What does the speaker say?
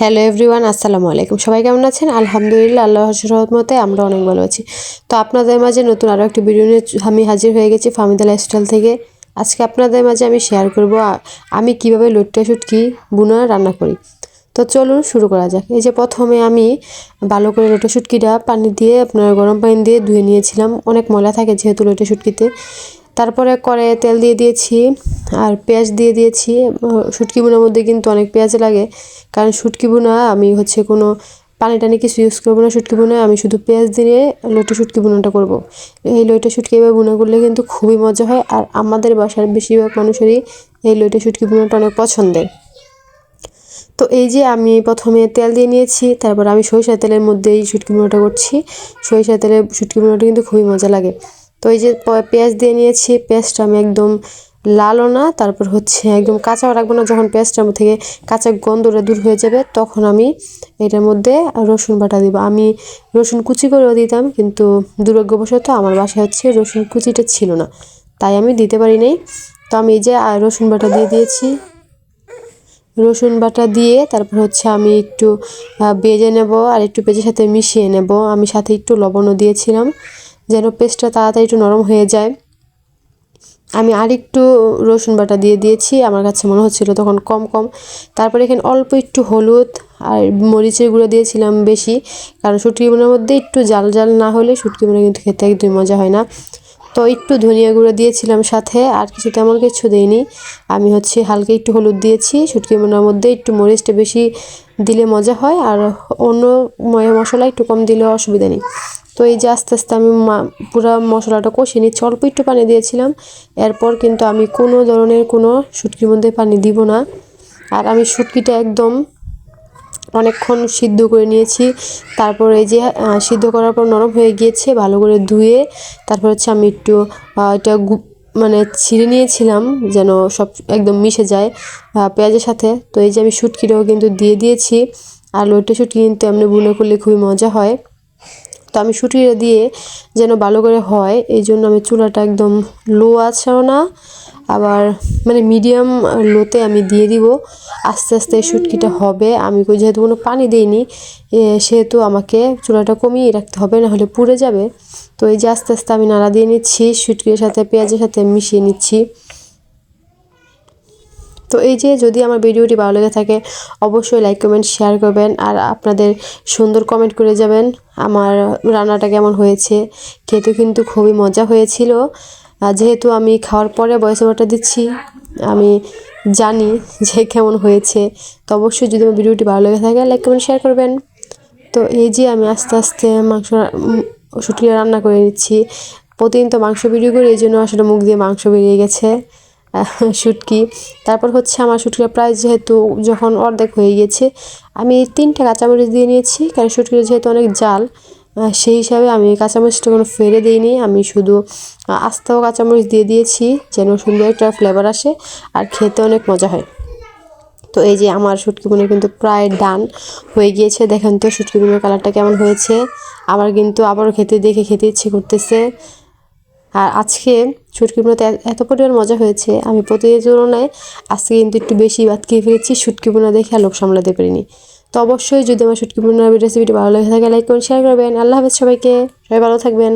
Hello everyone, আসসালামু আলাইকুম। সবাই কেমন আছেন? আলহামদুলিল্লাহ, আল্লাহ রহমতে আমরা অনেক ভালো আছি। তো আপনাদের মাঝে নতুন আরও একটি ভিডিও নিয়ে আমি হাজির হয়ে গেছি ফামিদা লাইফস্টাইল থেকে। আজকে আপনাদের মাঝে আমি শেয়ার করব আমি কীভাবে লটকা শুটকি, বুনা রান্না করি। তো চলুন শুরু করা যাক। এই যে প্রথমে আমি ভালো করে লোটা শুটকিটা পানি দিয়ে, আপনার গরম পানি দিয়ে ধুয়ে নিয়েছিলাম। অনেক ময়লা থাকে যেহেতু লোটা শুটকিতে। তারপরে করে তেল দিয়ে দিয়েছি আর পেঁয়াজ দিয়ে দিয়েছি। শুটকি বোনার মধ্যে কিন্তু অনেক পেঁয়াজ লাগে। কারণ শুটকি বোনা আমি হচ্ছে কোনো পানি টানি কিছু ইউজ করব না। শুটকি বোনা আমি শুধু পেঁয়াজ দিয়ে লইটা শুটকি বোনাটা করব। এই লইটা শুটকি এবার বোনা করলে কিন্তু খুবই মজা হয়। আর আমাদের বাসার বেশিরভাগ মানুষেরই এই লইটা শুটকি বোনাটা অনেক পছন্দের। তো এই যে আমি প্রথমে তেল দিয়ে নিয়েছি, তারপর আমি সরিষা তেলের মধ্যে এই শুটকি বোনাটা করছি। সরিষা তেলের শুটকি বোনাটা কিন্তু খুবই মজা লাগে। তো এই যে পেঁয়াজ দিয়ে নিয়েছি, পেঁয়াজটা আমি একদম লালও না, তারপর হচ্ছে একদম কাঁচাও রাখব না, যখন পেঁয়াজটার থেকে কাঁচা গন্ধটা দূর হয়ে যাবে, তখন আমি এটার মধ্যে রসুন বাটা দিব। আমি রসুন কুচি করেও দিতাম, কিন্তু দুর্ভাগ্যবশত আমার বাসায় হচ্ছে রসুন কুচিটা ছিল না, তাই আমি দিতে পারি নাই। তো আমি এই যে রসুন বাটা দিয়ে দিয়েছি। রসুন বাটা দিয়ে তারপর হচ্ছে আমি একটু ভেজে নেব আর একটু পেঁয়াজের সাথে মিশিয়ে নেব। আমি সাথে একটু লবণও দিয়েছিলাম। যেন পেস্টটা তাড়াতাড়ি একটু নরম হয়ে যায়। আমি আরেকটু রসুন বাটা দিয়ে দিয়েছি, আমার কাছে মনে হচ্ছিল তখন কম কম। তারপরে এখানে অল্প একটু হলুদ আর মরিচের গুঁড়ো দিয়েছিলাম বেশি, কারণ শুটকি বোনার মধ্যে একটু জাল জাল না হলে শুটকি বোনা কিন্তু খেতে একদমই মজা হয় না। তো একটু ধনিয়া গুঁড়ো দিয়েছিলাম সাথে, আর কিছু তেমন কিছু দেইনি। আমি হচ্ছে হালকা একটু হলুদ দিয়েছি, শুটকি বোনার মধ্যে একটু মরিচটা বেশি দিলে মজা হয়, আর অন্য ম- মশলা একটু কম দিলে অসুবিধা নেই। তো এই যে আস্তে আস্তে আমি পুরো মশলাটা কষিয়ে নিচ্ছি, অল্প একটু পানি দিয়েছিলাম। এরপর কিন্তু আমি কোনো ধরনের কোনো শুটকির মধ্যে পানি দিব না। আর আমি শুটকিটা একদম অনেকক্ষণ সিদ্ধ করে নিয়েছি। তারপর এই যে সিদ্ধ করার পর নরম হয়ে গিয়েছে, ভালো করে ধুয়ে তারপর হচ্ছে আমি একটু এটা মানে ছিঁড়ে নিয়েছিলাম যেন সব একদম মিশে যায় পেঁয়াজের সাথে। তো এই যে আমি শুটকিটাও কিন্তু দিয়ে দিয়েছি। আর লোটে শুটকি কিন্তু এমনি বুনে করলে খুবই মজা হয়। তো আমি শুটিয়ে দিয়ে যেন ভালো করে হয়, এই জন্য আমি চুলাটা একদম লো আছেও না আবার মানে মিডিয়াম লোতে আমি দিয়ে দিব। আস্তে আস্তে শুটকিটা হবে। আমি যেহেতু কোনো পানি দিইনি সেহেতু আমাকে চুলাটা কমিয়ে রাখতে হবে, নাহলে পুড়ে যাবে। তো এই যে আস্তে আস্তে আমি নাড়া দিয়ে নিচ্ছি, শুটকির সাথে, পেঁয়াজের সাথে মিশিয়ে নিচ্ছি। তো এই যে যদি আমার ভিডিওটি ভালো লেগে থাকে, অবশ্যই লাইক কমেন্ট শেয়ার করবেন। আর আপনাদের সুন্দর কমেন্ট করে যাবেন, আমার রান্নাটা কেমন হয়েছে। খেতে কিন্তু খুবই মজা হয়েছিল। যেহেতু আমি খাওয়ার পরে ভয়েস ওভারটা দিচ্ছি, আমি জানি যে কেমন হয়েছে, তো অবশ্যই যদি আমার ভিডিওটি ভালো লেগে থাকে লাইক কমেন্ট শেয়ার করবেন। তো এই যে আমি আস্তে আস্তে মাংস শুটকি রান্না করে নিচ্ছি। প্রতিদিন তো মাংস ভিডিও করি, এই জন্য আসলে মুখ দিয়ে মাংস বেরিয়ে গেছে শুটকি। তারপর হচ্ছে আমার শুটকিটা প্রায় যেহেতু যখন অর্ধেক হয়ে গেছে, আমি তিনটা কাঁচামরিচ দিয়ে নিয়েছি, কারণ শুটকিটা যেহেতু অনেক জাল সেই হিসাবে আমি কাঁচামরিচটা কোনো ফেলে দিইনি। আমি শুধু আস্তাও কাঁচামরিচ দিয়ে দিয়েছি যেন সুন্দর একটা ফ্লেভার আসে আর খেতে অনেক মজা হয়। তো এই যে আমার শুটকি কিন্তু প্রায় ডান হয়ে গিয়েছে। দেখেন তো শুটকি বোনার কালারটা কেমন হয়েছে। আমার কিন্তু আবারও খেতে, দেখে খেতে ইচ্ছে করতেছে। আর আজকে শুটকি বোনাতে এত পরিমাণ মজা হয়েছে। আমি প্রতিদিনের তুলনায় আজকে কিন্তু একটু বেশি ভাত খেয়ে ফেলেছি। শুটকি বোনা দেখে আর লোক সামলাতে পারিনি। তো অবশ্যই যদি আমার শুটকি পূর্ণ রেসিপিটি ভালো লেগে থাকে লাইক করুন শেয়ার করবেন। আল্লাহ হাফেজ সবাইকে। সবাই ভালো থাকবেন।